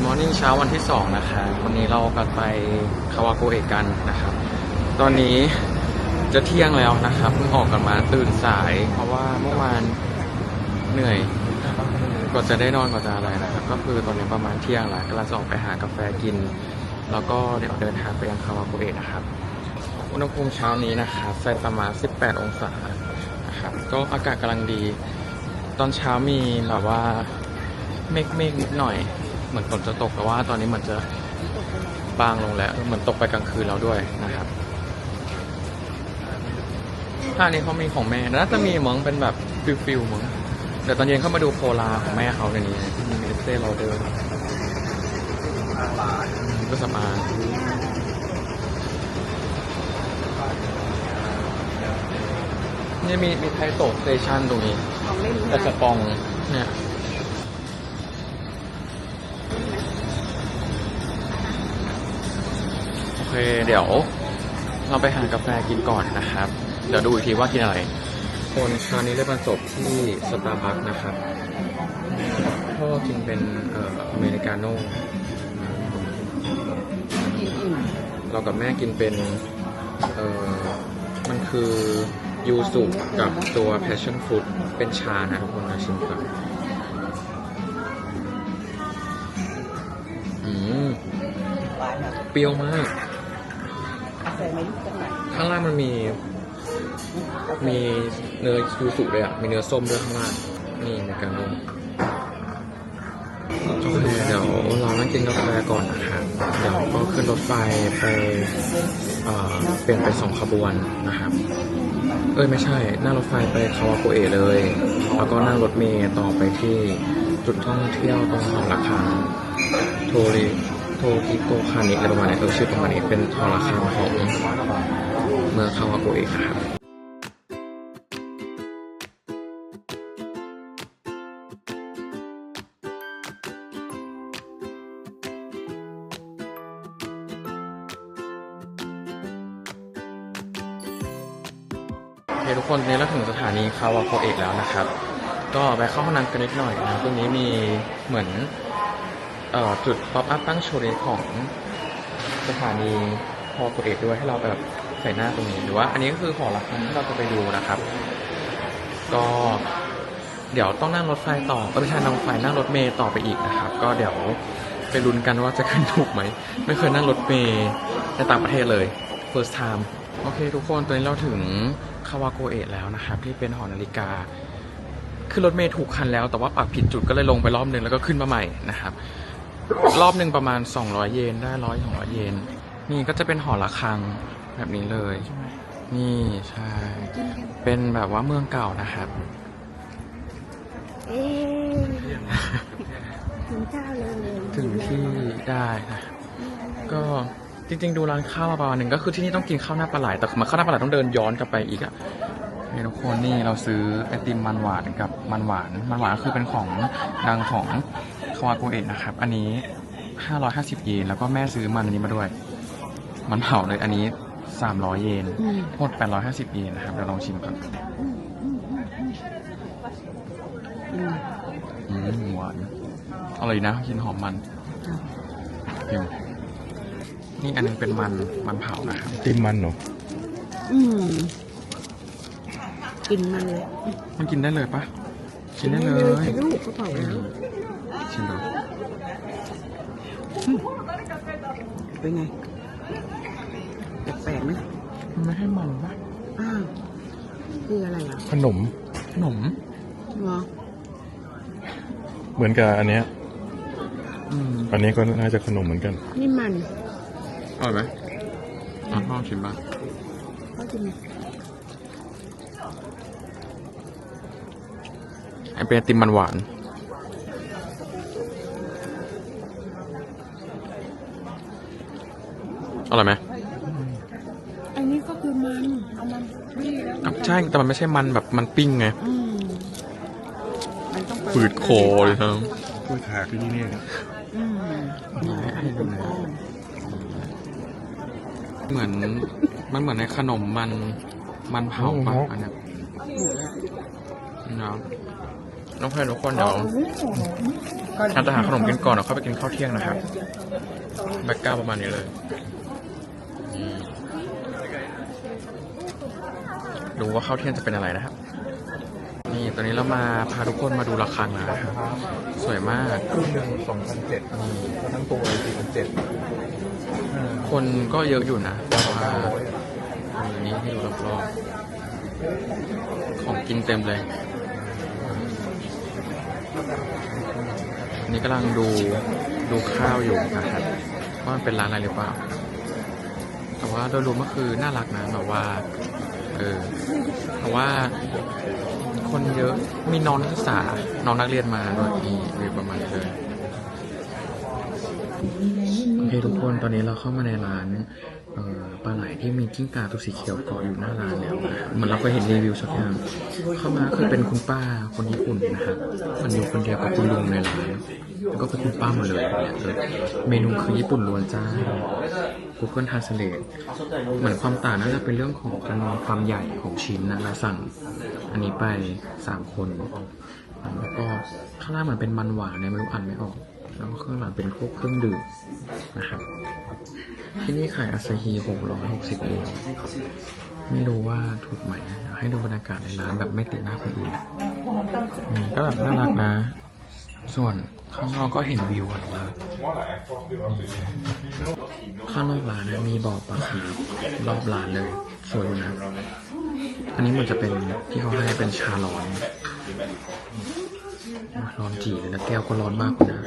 Good Morning เช้าวันที่ 2 นะคะวันนี้เรากันไปคาวาโกเอะกันนะครับ ตอนนี้จะเที่ยงแล้วนะครับเพิ่งออกกันมาตื่นสาย เพราะว่าเมื่อวานเหนื่อยกว่าจะได้นอนกว่าจะอะไรนะครับ ก็คือตอนนี้ประมาณเที่ยงแล้วกำลังจะออกไปหากาแฟกิน แล้วก็เดี๋ยวเดินทางไปยังคาวาโกเอะนะครับ อุณหภูมิเช้านี้นะครับไซตามะ18 องศานะครับก็อากาศกำลังดี ตอนเช้ามีแบบว่าเมฆเมฆนิดหน่อย เหมือนฝนจะตกแต่ว่าตอนนี้เหมือนจะบางลงแล้วเหมือนตกไปกลางคืนแล้วด้วยนะครับท่านี้เขามีของแม่น่าจะมีมั้งเป็นแบบฟิลฟิลมั้งเดี๋ยวตอนเย็นเข้ามาดูโพลาของแม่เขาในนี้มีเมสเซ่เราเดินก็สำอางนี่มีมีไทโตะสเตชันตรงนี้ของเล่นแต่สปองเนี่ย โอ เดี๋ยว เราไปหากาแฟกินก่อนนะครับ เดี๋ยวดูอีกทีว่ากินอะไรคนชานี้ได้บรรจบที่สตาร์บัคนะครับพ่อกินเป็นเอ่ออเมริกาโน่กินอิ่มเรากับแม่กินเป็นเอ่อมันคือยูสุกับตัว passion fruit เป็นชานะทุกคนมาชิมก่อนอืมเปรี้ยวมาก ไม่รู้จังไหนข้างล่างมันมีมีเนยยูสุเลยอะ มีเนื้อส้มด้วยข้างล่าง นี่ในการลงโอเคเดี๋ยวเรานั่งกินกาแฟก่อนนะครับเดี๋ยวก็ขึ้นรถไฟไปเอ่อเปลี่ยนไปสองขบวนนะครับ เอ้ยไม่ใช่นั่งรถไฟไปคาวาโกเอะเลย แล้วก็นั่งรถเมล์ต่อไปที่จุดท่องเที่ยวตรงหอระฆังโทริ โทกิโกคานิอะไรประมาณนี้เออชื่อประมาณนี้เป็นหอระฆังของเมืองคาวาโกเอะครับโอเคทุกคนตอนนี้เราถึงสถานีคาวาโกเอะแล้วนะครับ ก็ไปเข้าห้องน้ำกันนิดหน่อยนะตรงนี้มีเหมือน จุดป๊อปอัพตั้งโชว์ของสถานีคาวาโกเอะด้วยให้เราแบบใส่หน้าตรงนี้หรือว่า อันนี้ก็คือหอระฆังที่เราจะไปดูนะครับ ก็เดี๋ยวต้องนั่งรถไฟต่อเออไม่ใช่นั่งไฟนั่งรถเมล์ต่อไปอีกนะครับ ก็เดี๋ยวไปลุ้นกันว่าจะขึ้นถูกไหม ไม่เคยนั่งรถเมล์ในต่างประเทศเลย first time โอเค ทุกคน ตอนนี้เราถึงคาวาโกเอะแล้วนะครับ ที่เป็นหอนาฬิกาขึ้นรถเมล์ถูกคันแล้ว แต่ว่าปักผิดจุดก็เลยลงไปรอบหนึ่งแล้วก็ขึ้นมาใหม่นะครับ รอบหนึ่งประมาณ 200 เยนได้ร้อยสองร้อยเยน นี่ก็จะเป็นหอระฆังแบบนี้เลย นี่ใช่ เป็นแบบว่าเมืองเก่านะครับเอ๊ะถึงเจ้าเลยถึงที่ได้นะก็จริงๆ ดูร้านข้าวมาประมาณหนึ่งก็คือที่นี่ต้องกินข้าวหน้าปลาไหลแต่มาข้าวหน้าปลาไหลต้องเดินย้อนกลับไปอีกอะนี่ทุกคนนี่เราซื้อไอติมมันหวานกับมันหวานมันหวานก็คือเป็นของดังของคาวาโกเอะนะครับ อันนี้ 550 เยน แล้วก็แม่ซื้อมันอันนี้มาด้วย มันเผาเลยอันนี้ 300 เยนอืมหมด850 เยนนะครับ เดี๋ยวลองชิมก่อนอืมอืมหวานอร่อยนะกินหอมมันเดี๋ยวนี่อันนึงเป็นมันมันเผานะครับติมมันเหรออืมกินมันเลย มันกินได้เลยปะกินได้เลยกินลูกเขาบอกแล้ว ชิมดูเป็นไง แปลกๆไหมมันไม่ให้มันปะอ้าวคืออะไรอะ ขนม ขนมเหรอเหมือนกับอันเนี้ยอืมอันนี้ก็น่าจะขนมเหมือนกันนี่มันอร่อยไหมอะพ่อชิมบ้างเขากินไอเป็นไอติมมันหวาน อร่อยไหมอันนี้ก็คือมันเอามันนี่แล้วอะใช่แต่มันไม่ใช่มันแบบมันปิ้งไงอืมมันต้องไปฝืดคอเลยครับกล้วยถากที่นี่เนี่ยอืมให้ดูหน่อยเหมือนมันเหมือนในขนมมันมันเผาปะอันเนี้ยหมดแล้วเนาะน้องเพลินทุกคนเดี๋ยวเราจะหาขนมกินก่อนแล้วค่อยไปกินข้าวเที่ยงนะครับแบ็กกราวด์ประมาณนี้เลยนี่ ดูว่าข้าวเที่ยงจะเป็นอะไรนะครับ นี่ตอนนี้เรามาพาทุกคนมาดูระฆังแล้วนะครับ สวยมากครึ่งหนึ่งสองพันเจ็ดทั้งตัวเลยสี่พันเจ็ดคนก็เยอะอยู่นะแต่ว่าอันนี้ให้ดูรอบๆของกินเต็มเลยอันนี้กำลังดูดูข้าวอยู่นะครับว่ามันเป็นร้านอะไรหรือเปล่าแต่ ว่าโดยรวมก็คือน่ารักนะแบบว่าเออแต่ว่าคนเยอะมีน้องนักศึกษาน้องนักเรียนมาด้วยนี่มีประมาณนี้เลยโอเคทุกคนตอนนี้เราเข้ามาในร้านปลาไหลที่มีกิ้งก่าตัวสีเขียวเกาะอยู่หน้าร้านแล้วเหมือนเราเคยเห็นรีวิวสักอย่างเข้ามาคือเป็นคุณป้าคนญี่ปุ่นนะครับมันอยู่คนเดียวกับคุณลุงในร้านแล้วก็เป็นคุณป้าหมดเลยเนี่ยเลยเมนูคือญี่ปุ่นล้วนจ้า Google Translate เหมือนความต่างน่าจะเป็นเรื่องของจำนวนความใหญ่ของชิ้นนะเราสั่งอันนี้ไปสามคน แล้วก็ข้างล่างเหมือนเป็นมันหวานเนี่ยไม่รู้อ่านไม่ออก แล้วก็ข้างหลังเป็นพวกเครื่องดื่มนะครับที่นี่ขายอาซาฮี660เยนไม่รู้ว่าถูกไหม ให้ดูบรรยากาศในร้านแบบไม่ติดหน้าคนอื่นก็แบบน่ารักนะ ส่วนข้างนอกก็เห็นวิวอะว่าข้างนอกร้านนะมีบ่อปลาคาร์ฟรอบร้านเลย สวยนะ อันนี้มันจะเป็นที่เขาให้เป็นชาร้อนร้อนจีเลยนะแก้วก็ร้อนมากเลยนะ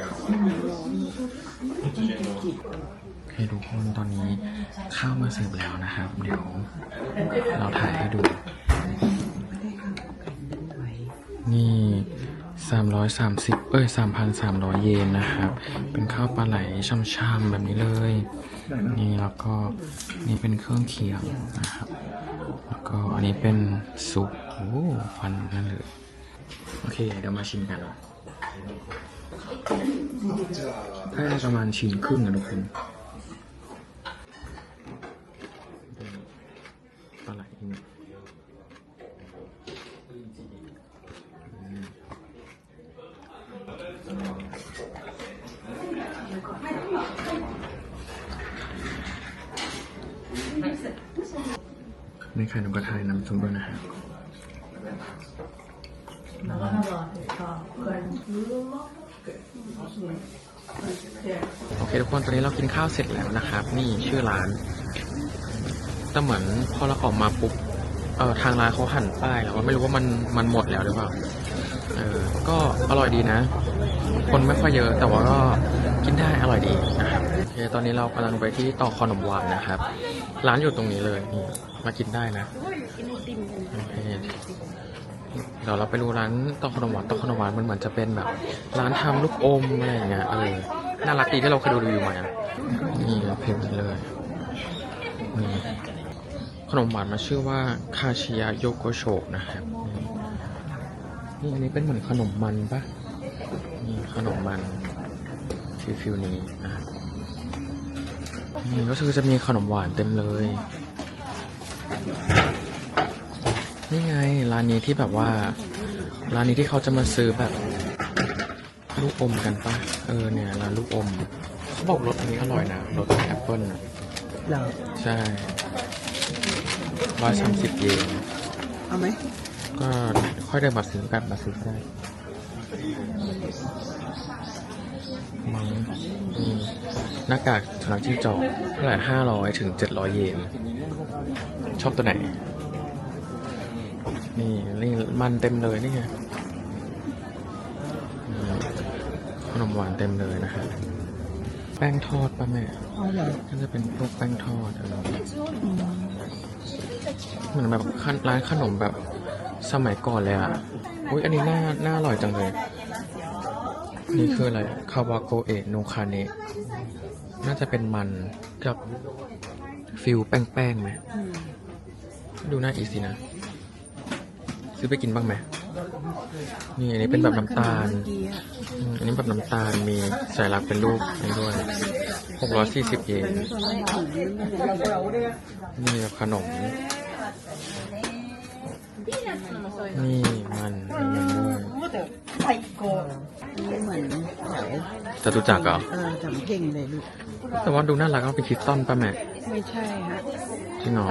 โอเคทุกคนตอนนี้ข้าวมาเสิร์ฟแล้วนะครับ เดี๋ยวเราถ่ายให้ดู นี่ สามร้อยสามสิบเอ้ยสามพันสามร้อยเยนนะครับ เป็นข้าวปลาไหลช่ำๆแบบนี้เลย นี่แล้วก็นี่เป็นเครื่องเคียงนะครับ แล้วก็อันนี้เป็นซุป โอ้ฟันนั่นเลย โอเค เดี๋ยวมาชิมกันถ้าประมาณชิ้นครึ่งนะทุกคนปลาไหลนี่อืมในไข่นกกระทายน้ำซุปด้วยนะครับโอเคทุกคนตอนนี้เรากินข้าวเสร็จแล้วนะครับ นี่ชื่อร้านแต่เหมือนพอเราออกมาปุ๊บเออทางร้านเขาหั่นป้ายแล้วว่าไม่รู้ว่ามันมันหมดแล้วหรือเปล่าเออก็อร่อยดีนะ คนไม่ค่อยเยอะแต่ว่าก็กินได้อร่อยดีนะครับโอเคตอนนี้เรากำลังไปที่ต่อขนมหวานนะครับ ร้านอยู่ตรงนี้เลยนี่ มากินได้นะโอเคเดี๋ยวเราไปดูร้านต่อขนมหวานต่อขนมหวานมันเหมือนจะเป็นแบบ ร้านทำลูกอมอะไรอย่างเงี้ยเออน่ารักดีที่เราเคยดูรีวิวมานี่เราเพจนี้เลยนี่ขนมหวานมาชื่อว่าคาชิยะโยโกโชนะครับนี่นี่อันนี้เป็นเหมือนขนมมันปะนี่ขนมมันฟิลฟิลนี้นะครับนี่ก็คือจะมีขนมหวานเต็มเลย นี่ไงร้านนี้ที่แบบว่า ร้านนี้ที่เขาจะมาซื้อแบบ ลูกอมกันปะเออเนี่ยร้านลูกอมเขาบอกรสอันนี้อร่อยนะรสแอปเปิลนะเหรอใช่ร้อยสามสิบเยนเอาไหมก็ค่อยเดินมาซื้อกันมาซื้อก็ได้มังนี่หน้ากากสุนัขจิ้งจอกเท่าไหร่ห้าร้อยถึงเจ็ดร้อยเยน ชอบตัวไหน นี่นี่มันเต็มเลยนี่ไงนี่ขนมหวานเต็มเลยนะครับแป้งทอดป่ะแม่เอาเหรอก็จะเป็นพวกแป้งทอดอะไรเหมือนแบบขั้นร้านขนมแบบสมัยก่อนเลยอะ อุ้ยอันนี้น่าน่าอร่อยจังเลย นี่คืออะไร คาวาโกเอะโนคาเนะน่าจะเป็นมันกับฟิลแป้งๆไหม อืมดูน่าอีสินะ ซื้อไปกินบ้างไหมนี่อันนี้เป็นแบบน้ำตาลเมื่อกี้อะอืมอันนี้แบบน้ำตาลมีสายลักเป็นรูปนี้ด้วยหกร้อยสี่สิบเยนตอนแรกถึงมันนี่แบบขนม นี่มันมีมันด้วยนี่เหมือนแถวจะตุจักรเหรอเออจำเพ่งเลยลูกแต่ว่าดูน่ารักเอาเป็นคริสตัลป่ะแม่ไม่ใช่ฮะจริงเหรอ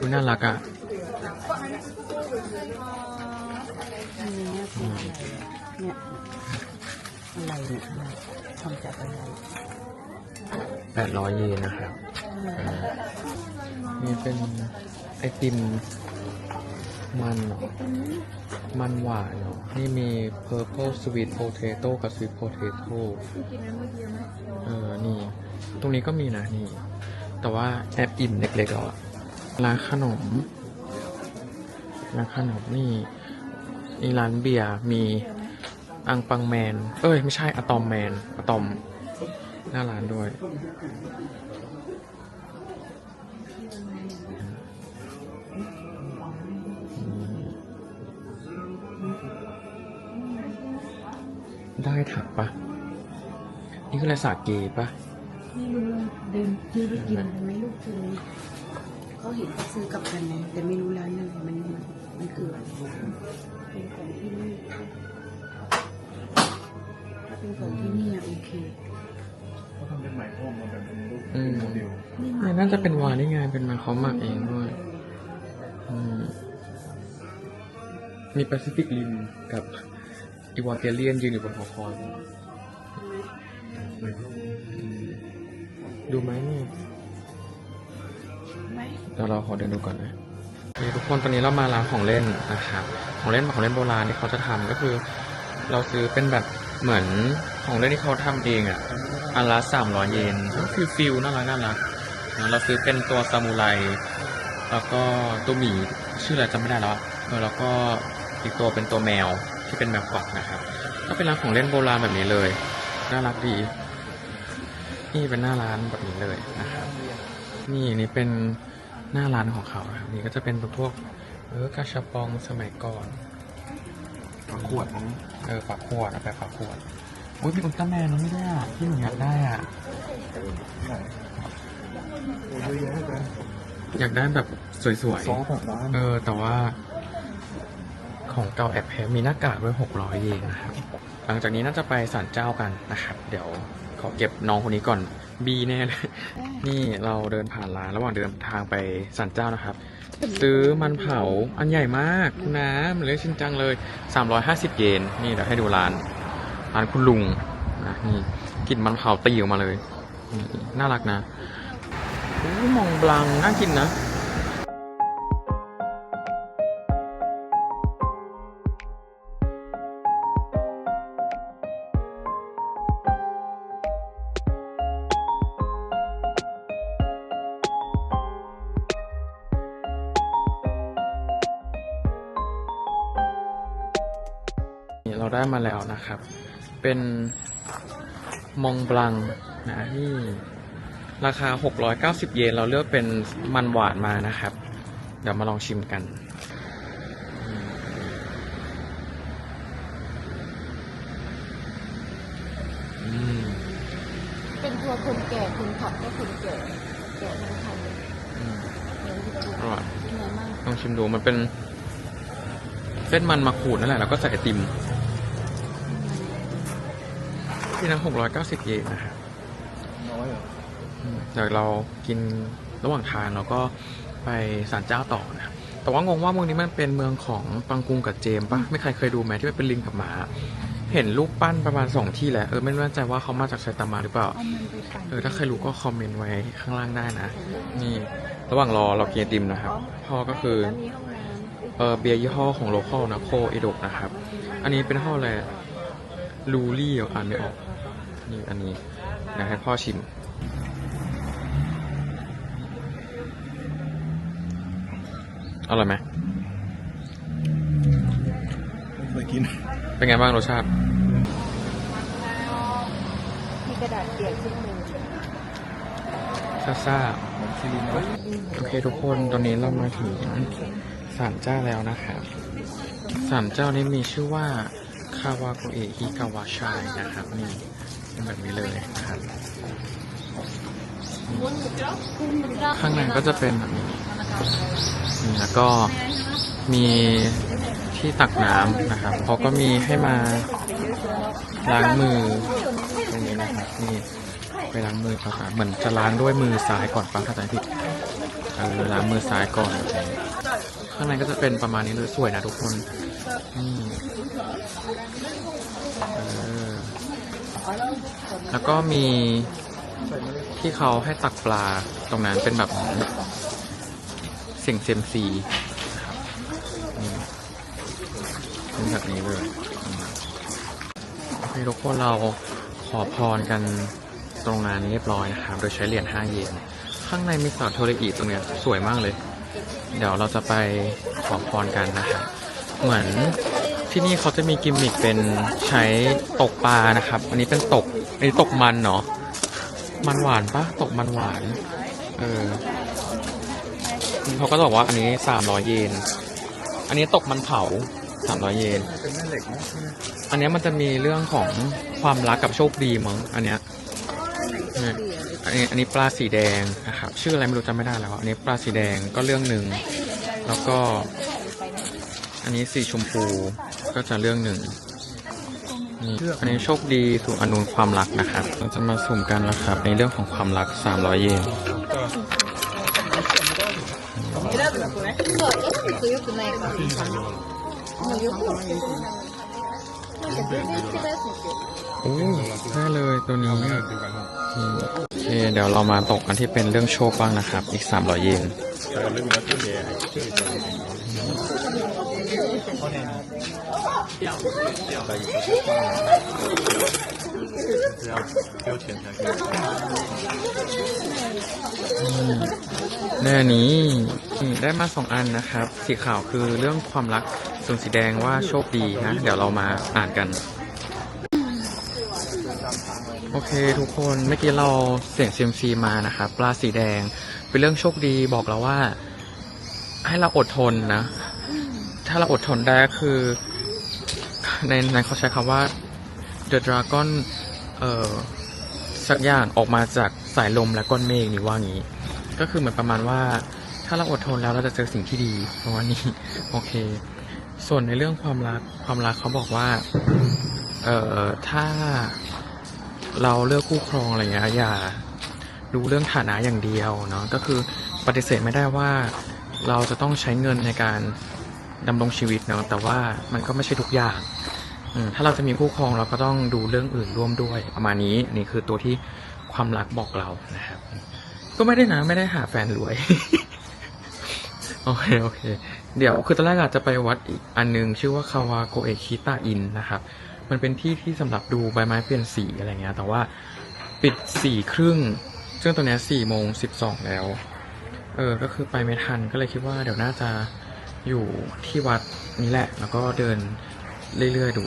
ดูน่ารักอะอันนี้คือเนี่ยอะไรเนี่ยอะไรทำจากอะไรแปดร้อยเยนนะครับนี่เป็นไอติมมันเหรอมันหวานเหรอนี่มี purple sweet potato กับ sweet potato เออ นี่ ตรงนี้ก็มีนะ นี่ แต่ว่าแอบอิ่มเล็กๆแล้วอะ ร้านขนมร้านขนมนี่นี่ร้านเบียร์มีอังปังแมน เอ้ย ไม่ใช่อะตอมแมนอะตอม หน้าร้านด้วย ได้ถักปะนี่คืออะไรสาเกปะไม่รู้เดินซื้อไปกินไมลูกซื้อ เขาเห็นเขาซื้อกลับกันไงแต่ไม่รู้ร้านไหนมันมันมันคืออะไรเป็นของที่นี่ถ้าเป็นของที่นี่อะโอเคเขาทำเป็นไหมพรมมาแบบเป็นรูปอืมโมเดลเนี่ยน่าจะเป็นวานนี่ไงเป็นมาเขาหมักเองด้วยอืมมีแปซิฟิกริมกับอีวาเกเลียนยืนอยู่บนหัวคอยอืมดูไหมเนี่ยไม่เดี๋ยวเราขอเดินดูก่อนนะนี่ทุกคนตอนนี้เรามาร้านของเล่นนะครับของเล่นของเล่นโบราณที่เขาจะทำก็คือ เราซื้อเป็นแบบเหมือนของเล่นที่เขาทำเองอะอันละสามร้อยเยนก็ฟิลฟิลน่ารักน่ารักนะเราซื้อเป็นตัวซามูไรแล้วก็ตัวหมีชื่ออะไรจำไม่ได้แล้วแล้วก็อีกตัวเป็นตัวแมวที่เป็นแมวกวักนะครับก็เป็นร้านของเล่นโบราณแบบนี้เลยน่ารักดี นี่เป็นหน้าร้านแบบนี้เลยนะครับนี่นี่เป็น หน้าร้านของเขาครับนี่ก็จะเป็นพวกเออกาชาปองสมัยก่อนฝาขวดนั้นเออฝาขวดเอาไปฝาขวดอุ้ยมีอุลตร้าแมนนะไม่ได้อะที่หนูอยากได้อะไหนโอ้ยเยอะแยะเลยอยากได้แบบสวยซอสของร้านๆ เออ แต่ว่า ของเก่าแอบแพ้มีหน้ากากด้วยหกร้อยเยนนะครับ หลังจากนี้น่าจะไปศาลเจ้ากันนะครับ เดี๋ยว ขอเก็บน้องคนนี้ก่อนบีแน่เลยนี่เราเดินผ่านร้านระหว่างเดินทางไปศาลเจ้านะครับ ซื้อมันเผาอันใหญ่มากคุณน้ำมันเลยชินจังเลย 350 เยนนี่เดี๋ยวให้ดูร้านร้านคุณลุงนะนี่กลิ่นมันเผาตีออกมาเลยนี่น่ารักนะอู้มองบลังน่ากินนะ นะครับ เป็นมองบลังนะนี่ราคา 690 เยน เราเลือกเป็นมันหวานมานะครับ เดี๋ยวมาลองชิมกันอืมเป็นตัวคนแก่คนขับก็คนแก่แก่ทั้งคันเลยอืมเดี๋ยวจะดูอร่อยเป็นไงบ้างลองชิมดูมันเป็นเส้นมันมาขูดนั่นแหละแล้วก็ใส่ไอติม ที่นั่ง690เยนนะครับน้อยเหรออืมเดี๋ยวเรากินระหว่างทางเราก็ไปศาลเจ้าต่อนะครับแต่ว่างงว่าเมืองนี้มันเป็นเมืองของปังกุงกับเจมส์ปะไม่ใครเคยดูไหมที่มันเป็นลิงกับหมา เห็นรูปปั้นประมาณสองที่แหละเออไม่แน่ใจว่าเขามาจากไซตามะหรือเปล่า เอามันไปปั่นเออถ้าใครรู้ก็คอมเมนต์ไว้ข้างล่างได้นะ นี่ระหว่างรอเรากินไอติมนะครับ พ่อก็คือแล้วมีห้องน้ำเออเบียร์ยี่ห้อของโลคอลนะโคเอดกนะครับ อันนี้เป็นห้ออะไรลูรี่อ่านไม่ออก นี่อันนี้เดี๋ยวให้พ่อชิม อร่อยไหมไม่เคยกิน เป็นไงบ้างรสชาติ มีกระดาษเปียกชิ้นหนึ่งซ่าซ่ามันซีรีส์นะๆโอเคทุกคนตอนนี้เรามาถึงศาลเจ้าแล้วนะครับศาลเจ้านี้มีชื่อว่าคาวาโกเอะฮิกาวาชายนะครับนี่ เป็นแบบนี้เลยนะครับข้างในก็จะเป็นแบบนี้นี่แล้วก็มีที่ตักน้ำนะครับเขาก็มีให้มาล้างมือตรงนี้นะครับนี่ไปล้างมือก่อนนะเหมือนจะล้างด้วยมือซ้ายก่อนปะถ้าจำไม่ผิดเออล้างมือซ้ายก่อนแบบนี้ข้างในก็จะเป็นประมาณนี้เลยสวยนะทุกคนนี่เออ แล้วก็มีที่เขาให้ตักปลาตรงนั้นเป็นแบบเสียงเซมซีนะครับนี่เป็นแบบนี้เลยโอเคทุกคนเราขอพรกันตรงนั้นเรียบร้อยนะครับ โดยใช้เหรียญ5เยนข้างในมีสาวโทรอีตรงเนี้ยสวยมากเลย เดี๋ยวเราจะไปขอพรกันนะครับ เหมือน ที่นี่เขาจะมีกิมมิคเป็นใช้ตกปลานะครับ อันนี้เป็นตก อันนี้ตกมันเนาะ มันหวานปะตกมันหวาน เออเขาก็บอกว่าอันนี้สามร้อยเยน อันนี้ตกมันเผาสามร้อยเยน อันเนี้ยมันจะมีเรื่องของความรักกับโชคดีมั้ง อันเนี้ยอันนี้อันนี้ปลาสีแดงนะครับชื่ออะไรไม่รู้จำไม่ได้แล้ว อันนี้ปลาสีแดงก็เรื่องหนึ่ง แล้วก็ อันนี้สีชมพู ก็จะเรื่องหนึ่งนี่อันนี้โชคดีสุ่มอนุนความรักนะครับ เราจะมาสุ่มกันนะครับ ในเรื่องของความรัก 300 เยนโอ้ได้เลยตัวนี้โอเคเดี๋ยวเรามาตกกันที่เป็นเรื่องโชคบ้างนะครับ อีก 300 เยน แต่เราเรื่องนี้ก็เยอะชื่อจะเป็น在一个只要丢钱才可以。 แน่นี้นี่ได้มาสองอันนะครับ สีขาวคือเรื่องความรัก ส่วนสีแดงว่าโชคดีนะ เดี๋ยวเรามาอ่านกัน โอเคทุกคนเมื่อกี้เราเสี่ยงเซียมซีมานะครับ ปลาสีแดงเป็นเรื่องโชคดีบอกเราว่า ให้เราอดทนนะ ถ้าเราอดทนได้ก็คือ ในในเขาใช้คำว่า the dragon เอ่อสักอย่างออกมาจากสายลมและก้อนเมฆนี่ว่างี้ ก็คือเหมือนประมาณว่า ถ้าเราอดทนแล้วเราจะเจอสิ่งที่ดีประมาณนี้โอเค ส่วนในเรื่องความรักความรักเขาบอกว่า เอ่อถ้าเราเลือกคู่ครองอะไรเงี้ยอย่าดูเรื่องฐานะอย่างเดียวเนาะก็คือปฏิเสธไม่ได้ว่าเราจะต้องใช้เงินในการ ดำรงชีวิตเนาะแต่ว่ามันก็ไม่ใช่ทุกอย่างถ้าเราจะมีคู่ครองเราก็ต้องดูเรื่องอื่นร่วมด้วย ประมาณนี้นี่คือตัวที่ความรักบอกเรานะครับ ก็ไม่ได้นะไม่ได้หาแฟนรวยโอเคโอเค เดี๋ยวคือตอนแรกอาจจะไปวัดอีกอันนึง ชื่อว่าคาวาโกเอคิตาอินนะครับ มันเป็นที่ที่สำหรับดูใบไม้เปลี่ยนสีอะไรเงี้ย แต่ว่าปิดสี่ครึ่ง ซึ่งตัวเนี้สี่โมงสิบสองแล้ว เออ ก็คือไปไม่ทันก็เลยคิดว่าเดี๋ยวน่าจะ อยู่ที่วัดนี้แหละ แล้วก็เดินเรื่อยๆดู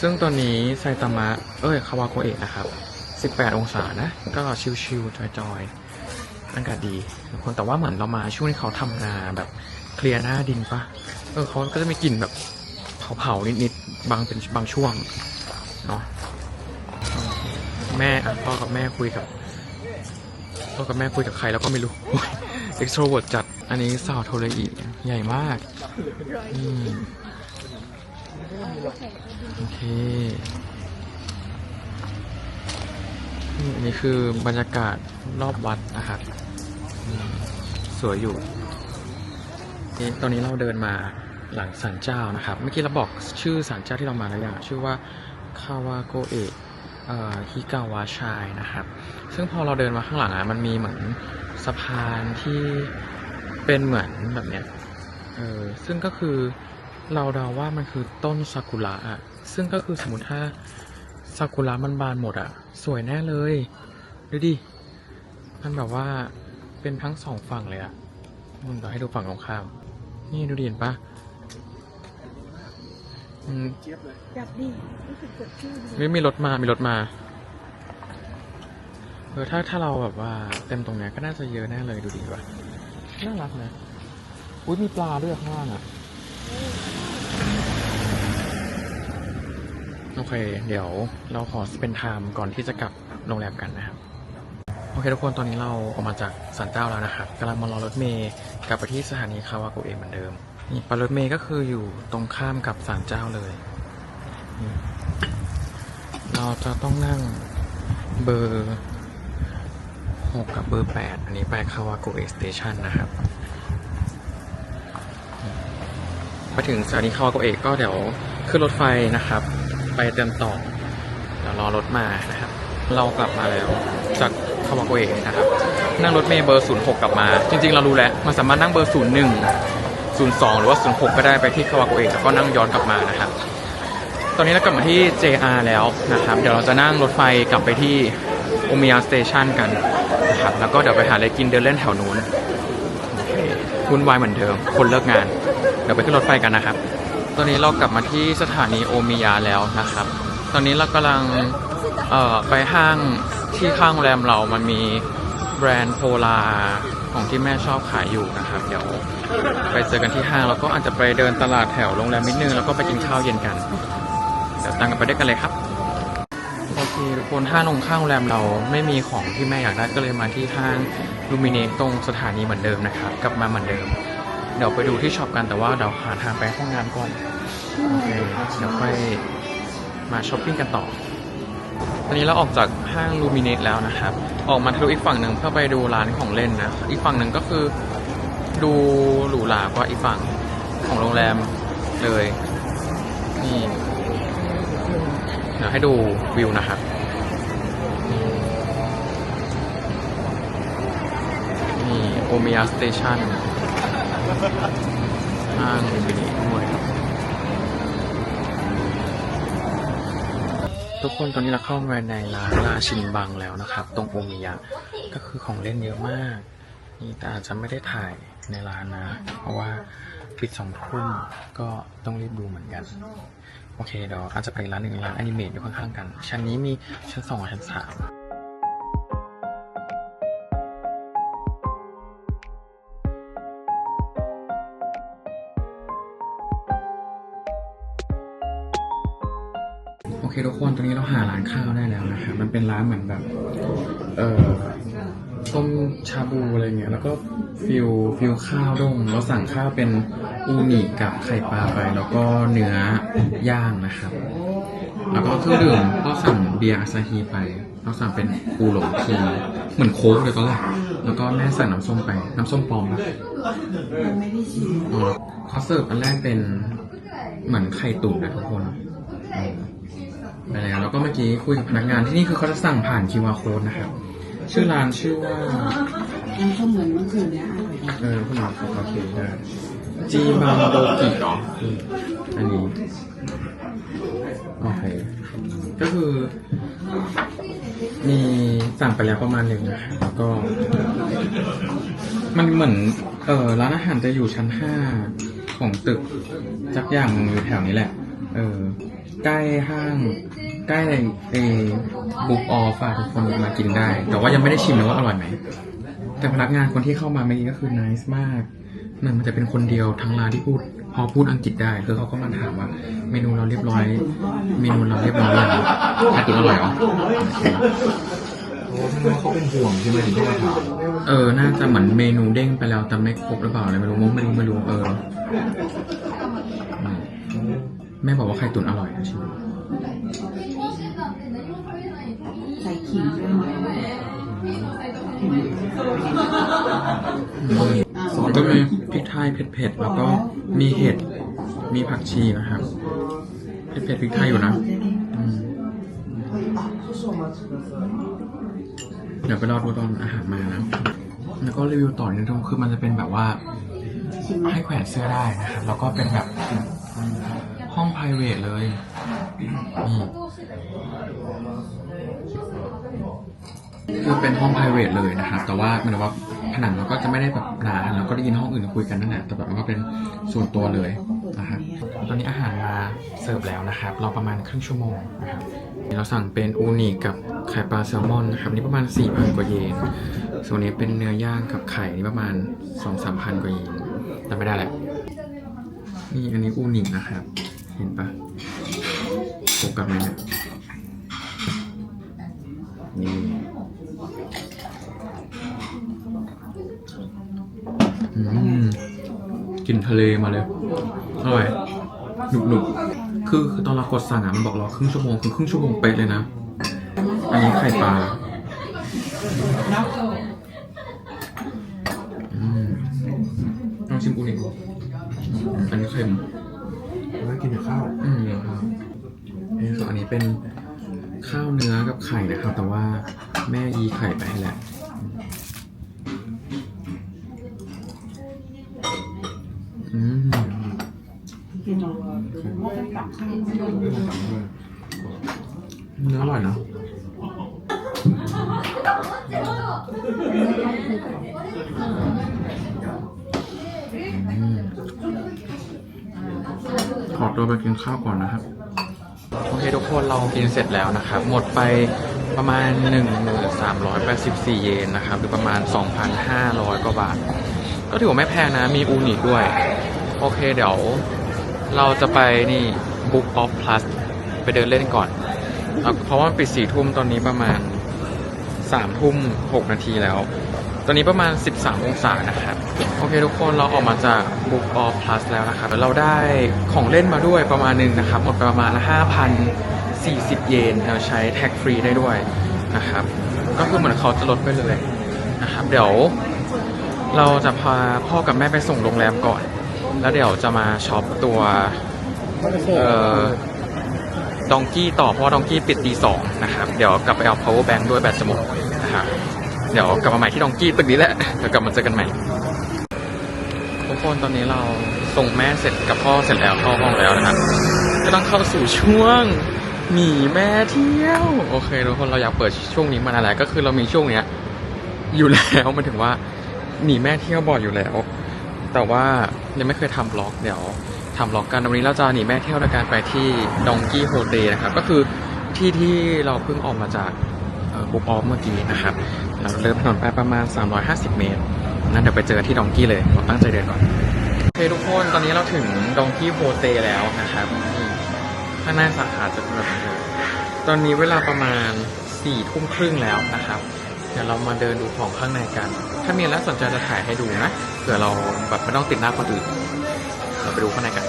ซึ่งตอนนี้ไซตามะ เอ้ย คาวาโกเอะนะครับ 18 องศานะ ก็ชิลๆจอยๆ อากาศดีทุกคน แต่ว่าเหมือนเรามาช่วงที่เขาทำนาแบบเคลียร์หน้าดินปะเออเขาก็จะมีกลิ่นแบบเผาๆนิดๆ บางเป็นบางช่วง เนาะแม่พ่อกับแม่คุยกับพ่อกับแม่คุยกับใครแล้วก็ไม่รู้เอ็กโทรเวิร์ดจัด อันนี้สาวโทรอีใหญ่มากอืมโอเคนี่อันนี้คือบรรยากาศรอบวัดนะครับสวยอยู่นี่ตอนนี้เราเดินมาหลังศาลเจ้านะครับ เมื่อกี้เราบอกชื่อศาลเจ้าที่เรามาแล้วอย่างชื่อว่าคาวาโกเอะฮิกาวาชายนะครับ ซึ่งพอเราเดินมาข้างหลังอะมันมีเหมือนสะพานที่ เป็นเหมือนแบบเนี้ยเออซึ่งก็คือเราเดาว่ามันคือต้นซากุระอะ ซึ่งก็คือสมมติถ้าซากุระมันบานหมดอะสวยแน่เลย ดูดิ มันแบบว่าเป็นทั้งสองฝั่งเลยอะมันเดี๋ยวให้ดูฝั่งตรงข้าม นี่ดูดิเห็นปะอืมจับดิรู้สึกกดชื่อดิไม่มีรถมา มีรถมา เออถ้าถ้าเราแบบว่าเต็มตรงเนี้ยก็น่าจะเยอะแน่เลยดูดิวะ น่ารักนะ อุ้ยมีปลาด้วยข้างล่างอะ โอเค เดี๋ยวเราขอเป็นไทม์ก่อนที่จะกลับโรงแรมกันนะครับ โอเคทุกคนตอนนี้เราออกมาจากสันเจ้าแล้วนะครับกำลังมารอรถเมย์กลับไปที่สถานีคาวาโกเอะเหมือนเดิม นี่ไปรถเมย์ก็คืออยู่ตรงข้ามกับศาลเจ้าเลย เราจะต้องนั่งเบอร์ หกกับเบอร์แปดอันนี้ไปคาวาโกเอสเตชันนะครับไปถึงสถานีคาวาโกเอะก็เดี๋ยวขึ้นรถไฟนะครับ ไปเติมต่อเดี๋ยวรอรถมานะครับ เรากลับมาแล้วจากคาวาโกเอะนะครับ นั่งรถเมล์เบอร์ 06 กลับมา จริง ๆ เรารู้แล้วมันสามารถนั่งเบอร์ 01 02 หรือว่า 06 ก็ได้ไปที่คาวาโกเอะแล้วก็นั่งย้อนกลับมานะครับ ตอนนี้เรากลับมาที่ JR แล้วนะครับ เดี๋ยวเราจะนั่งรถไฟกลับไปที่โอมิยาสเตชันกัน นะครับแล้วก็เดี๋ยวไปหาอะไรกินเดินเล่นแถวนู้นควุ่นวายเหมือนเดิม คนเลิกงาน เดี๋ยวไปขึ้นรถไฟกันนะครับ ตอนนี้เรากลับมาที่สถานีโอมิยาแล้วนะครับ ตอนนี้เรากำลังเอ่อไปห้างที่ข้างโรงแรมเรามันมีแบรนด์โพลาของที่แม่ชอบขายอยู่นะครับ เดี๋ยวไปเจอกันที่ห้างแล้วก็อาจจะไปเดินตลาดแถวโรงแรมนิดนึงแล้วก็ไปกินข้าวเย็นกัน เดี๋ยวตั้งกันไปด้วยกันเลยครับ โอทุกคนห้างงข้างโรงแรมเราไม่มีของที่แม่อยากได้ก็เลยมาที่ห้างลูมิเนตรงสถานีเหมือนเดิมนะครับ กลับมาเหมือนเดิม เดี๋ยวไปดูที่ช็อปกันแต่ว่าเดี๋ยวหาทางไปห้องน้ำก่อนโอเคเดี๋ยวค่อยมาช้อปปิ้งกันต่อตอนนี้เราออกจากห้างลูมิเนตแล้วนะครับ ออกมาทะลุอีกฝั่งหนึ่งเพื่อไปดูร้านของเล่นนะ อีกฝั่งหนึ่งก็คือดูหรูหรากว่าอีกฝั่งของโรงแรมเลยนี่ เดี๋ยวให้ดูวิวนะครับนี่โอมิยาสเตชันห้างลูมินตด้วยทุกคนตอนนี้เราเข้ามาในร้านราชินบังแล้วนะครับ ตรงโอมิยะก็คือของเล่นเยอะมาก นี่แต่อาจจะไม่ได้ถ่ายในร้านนะ เพราะว่าปิดสองทุ่มก็ต้องรีบดูเหมือนกัน โอเคเดี๋ยวอาจจะไปร้านหนึ่งร้านอนิเมะอยู่ข้างๆกัน ชั้นนี้มีชั้นสองชั้นสามโอเคทุกคนตอนนี้เราหาร้านข้าวได้แล้วนะครับมันเป็นร้านเหมือนแบบ เออ ต้มชาบูอะไรเงี้ยแล้วก็ฟิวฟิวข้าวด้งเราสั่งข้าวเป็นอูนิกับไข่ปลาไป แล้วก็เนื้อย่างนะครับ แล้วก็เครื่องดื่มก็สั่งเบียร์อาซาฮีไปเราสั่งเป็นอูหลงทีเหมือนโค้กเลยตอนแรกแล้วก็แม่สั่งน้ำส้มไป น้ำส้มปลอมปะมันไม่ได้ชิมอ๋อเขาเสิร์ฟอันแรกเป็นเหมือนไข่ตุ๋นนะทุกคนอืมไปแล้วแล้วก็เมื่อกี้คุยกับพนักงานที่นี่คือเขาจะสั่งผ่าน QR code นะครับ ชื่อร้านชื่อว่าน้ำส้มเหมือนเมื่อคืนนะอร่อยดีเออคุณหมอเขาโอเคได้จีบังโดกิเหรออืมอันนี้โอเคก็คือ มีสั่งไปแล้วประมาณหนึ่งนะครับแล้วก็ มันเหมือน เออร้านอาหารจะอยู่ชั้นห้าของตึกจักอย่างหนึ่งอยู่แถวนี้แหละ เออใกล้ห้าง ใกล้เอบุ๊กออฟทุกคนมากินได้ แต่ว่ายังไม่ได้ชิมเลยว่าอร่อยไหม แต่พนักงานคนที่เข้ามาเมื่อกี้ก็คือ nice มากเหมือนมันจะเป็นคนเดียวทั้งร้านที่พูด พอพูดอังกฤษได้ คือเขาก็มาถามว่า เมนูเราเรียบร้อย เมนูเราเรียบร้อยยังไข่ตุ๋นอร่อยเหรอโอ้ทำไมเขาเป็นห่วงใช่ไหมถึงต้องมาถามเออ น่าจะเหมือนเมนูเด้งไปแล้วแต่ไม่ครบหรือเปล่าอะไรไม่รู้ไม่รู้ไม่รู้เอออืมแม่บอกว่าไข่ตุ๋นอร่อยนะชิมใส่ ขิงด้วยไหมอืมก็มีพริกไทยเผ็ดๆ แล้วก็มีเห็ด มีผักชีนะครับ เผ็ดๆพริกไทยอยู่นะเดี๋ยวไปรอดูตอนอาหารมานะ แล้วก็รีวิวต่อนิดนึงคือมันจะเป็นแบบว่า ให้แขวนเสื้อได้นะครับแล้วก็เป็นแบบห้อง p r i v a t เลย นี่ คือเป็นห้อง p r i v a t เลยนะครับแต่ว่ามันว่าผนังเราก็จะไม่ได้แบบหนาเราก็ได้ยินห้องอื่นคุยกันนั่นแหละแต่แบบมันก็เป็นส่วนตัวเลยนะครับตอนนี้อาหารมาเสิร์ฟแล้วนะครับรอประมาณครึ่งชั่วโมงนะครับเราสั่งเป็นอูนิกับไข่ปลาแซลมอนนะครับนี่ประมาณ4,000กว่าเยนส่วนนี้เป็นเนื้อย่างกับไข่นี่ประมาณ2-3พันกว่าเยนจำไม่ได้แหละนี่อันนี้อูนินะครับเห็นปะโฟกัสไหมเนี่ยนี่ อืมก ลินทะเลมาเลยอร่อยหนุบหนุบคือคือตอนเรากดสั่งอะมันบอกรอครึ่งชั่วโมงคือครึ่งชั่วโมงเป๊ะเลยนะ อันนี้ไข่ปลาอืมลองชิมอูนิดูอันนี้เค็มแล้วกินกับข้าวอืมครับนี่ส่วนอันนี้เป็นข้าวเนื้อกับไข่นะครับ แต่ว่าแม่ยีไข่ไปให้แล้วอืม กินหรอว่าจะตักข้าว ไม่ต้องสั่งด้วย เนื้ ออร่อยเนอะอืมขอตัวไปกินข้าวก่อนนะครับ โอเคทุกคนเรากินเสร็จแล้วนะครับ หมดไปประมาณ 1,384 เยนนะครับ หรือประมาณ 2,500 กว่าบาท ก็ถือว่าไม่แพงนะ มีอูนิด้วย โอเคเดี๋ยว เราจะไปนี่ Book of Plus ไปเดินเล่นก่อน เพราะว่าปิดสี่ทุ่มตอนนี้ประมาณสามทุ่มหกนาทีแล้ว ตอนนี้ประมาณ 13 องศานะครับ โอเคทุกคนเราออกมาจาก Book of Plus แล้วนะครับเราได้ของเล่นมาด้วยประมาณหนึงนะครับ หมดปประมาณ 5,040 เยนเราใช้แท็กฟรีได้ด้วยนะครับ ก็คือเหมือนเขาจะลดไปเลยนะครับ เดี๋ยวเราจะพาพ่อกับแม่ไปส่งโรงแรมก่อน แล้วเดี๋ยวจะมาช็อปตัว เอ่อ ดองกี้ต่อเพราะว่าดองกี้ปิดตีสองนะครับ เดี๋ยวกลับไปเอา power bank ด้วยแบตจะหมดนะครับเดี๋ยวกลับมาใหม่ที่ดองกี้ตึกนี้แหละเดี๋ยวกลับมาเจอกันใหม่ทุกคนตอนนี้เราส่งแม่เสร็จกับพ่อเสร็จแล้วเข้าห้องแล้วนะครับก็ต้องเข้าสู่ช่วงหนีแม่เที่ยว โอเคทุกคนเราอยากเปิดช่วงนี้มานานแล้วก็คือเรามีช่วงเนี้ยอยู่แล้วมันถึงว่าหนีแม่เที่ยวบ่อยอยู่แล้ว แต่ว่ายังไม่เคยทำบล็อกเดี๋ยว ทำบล็อกกันวันนี้เราจะหนีแม่เที่ยวในการไปที่ดองกี้โฮเ e นะครับ ก็คือที่ที่เราเพิ่งออกมาจากบุ๊กออฟเมื่อกี้นะครับ เราเดินถนนไปประมาณ 350 เมตร นั้นเดี๋ยวไปเจอที่ดองกี้เลยเราตั้งใจเดินก่อนโอเคทุกคนตอนนี้เราถึงดองกี้โฮเ e แล้วนะครับข้างหน้าสาขาจะเป็นแบบนี้เลยตอนนี้เวลาประมาณ4ี่ทุ่มครึ่งแล้วนะครับ เดี๋ยวเรามาเดินดูของข้างในกัน ถ้ามีอะไรสนใจจะถ่ายให้ดูนะเผื่อเราแบบไม่ต้องติดหน้าคนอื่น เราไปดูข้างในกัน